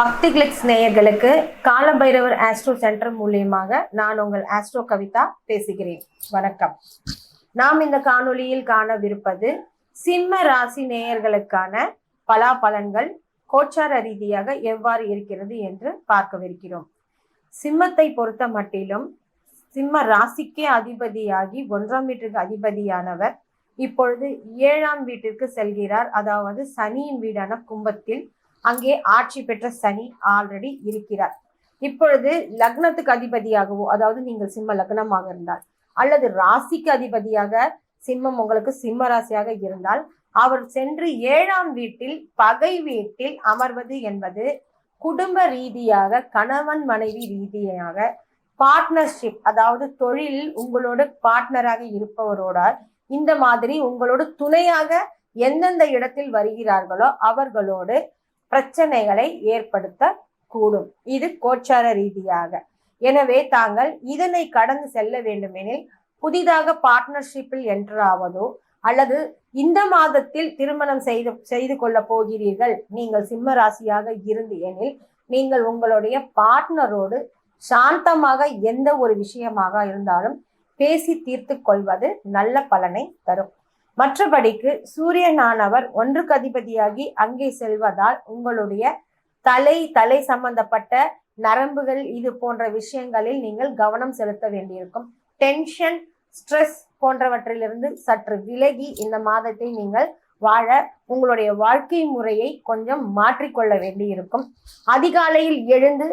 பக்தி கிளிக்ஸ் நேயர்களுக்கு காலபைரவர் astro centre மூலியமாக நான் உங்கள் ஆஸ்ட்ரோ கவிதா பேசுகிறேன். வணக்கம். நாம் இந்த காணொளியில் காணவிருப்பது சிம்ம ராசி நேயர்களுக்கான பலாபலன்கள் கோச்சார ரீதியாக எவ்வாறு இருக்கிறது என்று பார்க்கவிருக்கிறோம். சிம்மத்தை பொறுத்த மட்டிலும் சிம்ம ராசிக்கே அதிபதியாகி ஒன்றாம் வீட்டுக்கு அதிபதியானவர் இப்பொழுது ஏழாம் வீட்டிற்கு செல்கிறார். அதாவது சனியின் வீடான கும்பத்தில் அங்கே ஆட்சி பெற்ற சனி ஆல்ரெடி இருக்கிறார். இப்பொழுது லக்னத்துக்கு அதிபதியாகவோ அதாவது நீங்கள் சிம்ம லக்னமாக இருந்தால் அல்லது ராசிக்கு அதிபதியாக சிம்மம் உங்களுக்கு சிம்ம ராசியாக இருந்தால் அவர் சென்று ஏழாம் வீட்டில் பகை வீட்டில் அமர்வது என்பது குடும்ப ரீதியாக கணவன் மனைவி ரீதியாக பார்ட்னர்ஷிப் அதாவது தொழிலில் உங்களோட பார்ட்னராக இருப்பவரோட இந்த மாதிரி உங்களோட துணையாக எந்தெந்த இடத்தில் வருகிறார்களோ அவர்களோடு பிரச்சனைகளை ஏற்படுத்த கூடும் இது கோச்சார ரீதியாக. எனவே தாங்கள் இதனை கடந்து செல்ல வேண்டுமெனில் புதிதாக பார்ட்னர்ஷிப்பில் என்ட்ராவதோ அல்லது இந்த மாதத்தில் திருமணம் செய்து செய்து கொள்ள போகிறீர்கள் நீங்கள் சிம்ம ராசியாக இருந்து எனில் நீங்கள் உங்களுடைய பார்ட்னரோடு சாந்தமாக எந்த ஒரு விஷயமாக இருந்தாலும் பேசி தீர்த்து கொள்வது நல்ல பலனை தரும். மற்றபடிக்கு சூரியனானவர் ஒன்றுக்கு அதிபதியாகி அங்கே செல்வதால் உங்களுடைய தலை தலை சம்பந்தப்பட்ட நரம்புகள் இது போன்ற விஷயங்களில் நீங்கள் கவனம் செலுத்த வேண்டியிருக்கும். டென்ஷன் ஸ்ட்ரெஸ் போன்றவற்றிலிருந்து சற்று விலகி இந்த மாதத்தை நீங்கள் வாழ உங்களுடைய வாழ்க்கை முறையை கொஞ்சம் மாற்றிக்கொள்ள வேண்டியிருக்கும். அதிகாலையில் எழுந்து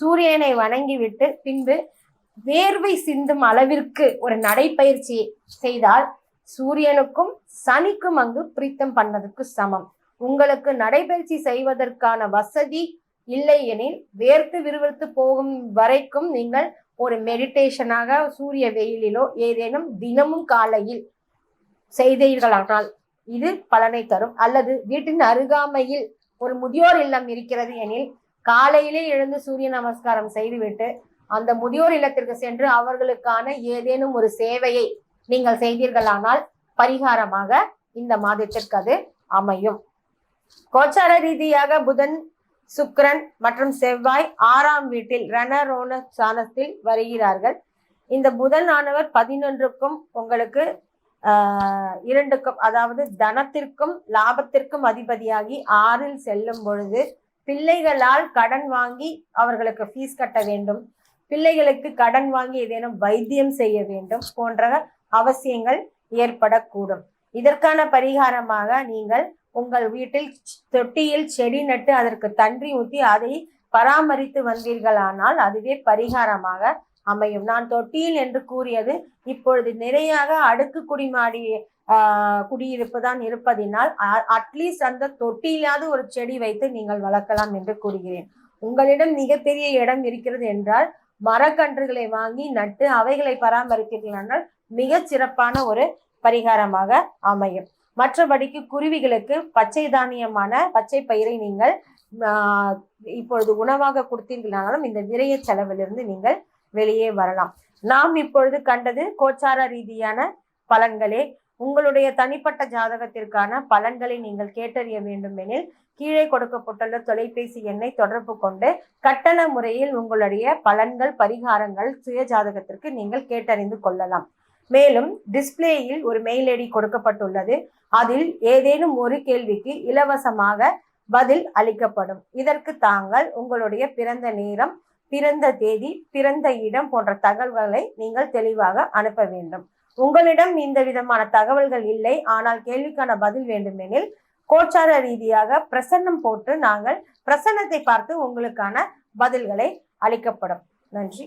சூரியனை வணங்கிவிட்டு பின்பு வேர்வை சிந்தும் அளவிற்கு ஒரு நடைப்பயிற்சி செய்தால் சூரியனுக்கும் சனிக்கும் அங்கு பிரீத்தம் பண்ணதுக்கு சமம். உங்களுக்கு நடைபயிற்சி செய்வதற்கான வசதி இல்லை எனில் வேர்த்து விறுவிறுத்து போகும் வரைக்கும் நீங்கள் ஒரு மெடிடேஷனாக சூரிய வெயிலிலோ ஏதேனும் தினமும் காலையில் செய்தீர்களானால் இது பலனை தரும். அல்லது வீட்டின் அருகாமையில் ஒரு முதியோர் இல்லம் இருக்கிறது எனில் காலையிலே எழுந்து சூரிய நமஸ்காரம் செய்துவிட்டு அந்த முதியோர் இல்லத்திற்கு சென்று அவர்களுக்கான ஏதேனும் ஒரு சேவையை நீங்கள் செய்தீர்களானால் பரிகாரமாக இந்த மாதத்திற்கு அது அமையும். கோச்சார ரீதியாக புதன் சுக்ரன் மற்றும் செவ்வாய் ஆறாம் வீட்டில் ரணரோண சாணத்தில் வருகிறார்கள். இந்த புதன் ஆனவர் பதினொன்றுக்கும் உங்களுக்கு ஆஹ் இரண்டுக்கும் அதாவது தனத்திற்கும் லாபத்திற்கும் அதிபதியாகி ஆறில் செல்லும் பொழுது பிள்ளைகளால் கடன் வாங்கி அவர்களுக்கு ஃபீஸ் கட்ட வேண்டும். பிள்ளைகளுக்கு கடன் வாங்கி ஏதேனும் வைத்தியம் செய்ய வேண்டும் போன்ற அவசியங்கள் ஏற்படக்கூடும். இதற்கான பரிகாரமாக நீங்கள் உங்கள் வீட்டில் தொட்டியில் செடி நட்டு அதற்கு தன்றி ஊற்றி அதை பராமரித்து வந்தீர்களானால் அதுவே பரிகாரமாக அமையும். நான் தொட்டியில் என்று கூறியது இப்பொழுது நிறையாக அடுக்கு குடிமாடி ஆஹ் குடியிருப்பு தான் இருப்பதினால் அட்லீஸ்ட் அந்த தொட்டியிலாவது ஒரு செடி வைத்து நீங்கள் வளர்க்கலாம் என்று கூறுகிறேன். உங்களிடம் மிகப்பெரிய இடம் இருக்கிறது என்றால் மரக்கன்றுகளை வாங்கி நட்டு அவைகளை பராமரித்தீர்களானால் மிக சிறப்பான ஒரு பரிகாரமாக அமையும். மற்றபடிக்கு குருவிகளுக்கு பச்சை தானியமான பச்சை பயிரை நீங்கள் இப்பொழுது உணவாக கொடுத்தீர்களானாலும் இந்த விரைய செலவிலிருந்து நீங்கள் வெளியே வரலாம். நாம் இப்பொழுது கண்டது கோச்சார ரீதியான பலன்களே. உங்களுடைய தனிப்பட்ட ஜாதகத்திற்கான பலன்களை நீங்கள் கேட்டறிய வேண்டும் எனில் கீழே கொடுக்கப்பட்டுள்ள தொலைபேசி எண்ணை தொடர்பு கொண்டு கட்டண முறையில் உங்களுடைய பலன்கள் பரிகாரங்கள் சுய ஜாதகத்திற்கு நீங்கள் கேட்டறிந்து கொள்ளலாம். மேலும் டிஸ்பிளேயில் ஒரு மெயில் ஐடி கொடுக்கப்பட்டுள்ளது. அதில் ஏதேனும் ஒரு கேள்விக்கு இலவசமாக பதில் அளிக்கப்படும். இதற்கு தாங்கள் உங்களுடைய பிறந்த நேரம் பிறந்த தேதி பிறந்த இடம் போன்ற தகவல்களை நீங்கள் தெளிவாக அனுப்ப வேண்டும். உங்களிடம் இந்த விதமான தகவல்கள் இல்லை. ஆனால் கேள்விக்கான பதில் வேண்டுமெனில் கோச்சார ரீதியாக பிரசன்னம் போட்டு நாங்கள் பிரசன்னத்தை பார்த்து உங்களுக்கான பதில்களை அளிக்கப்படும். நன்றி.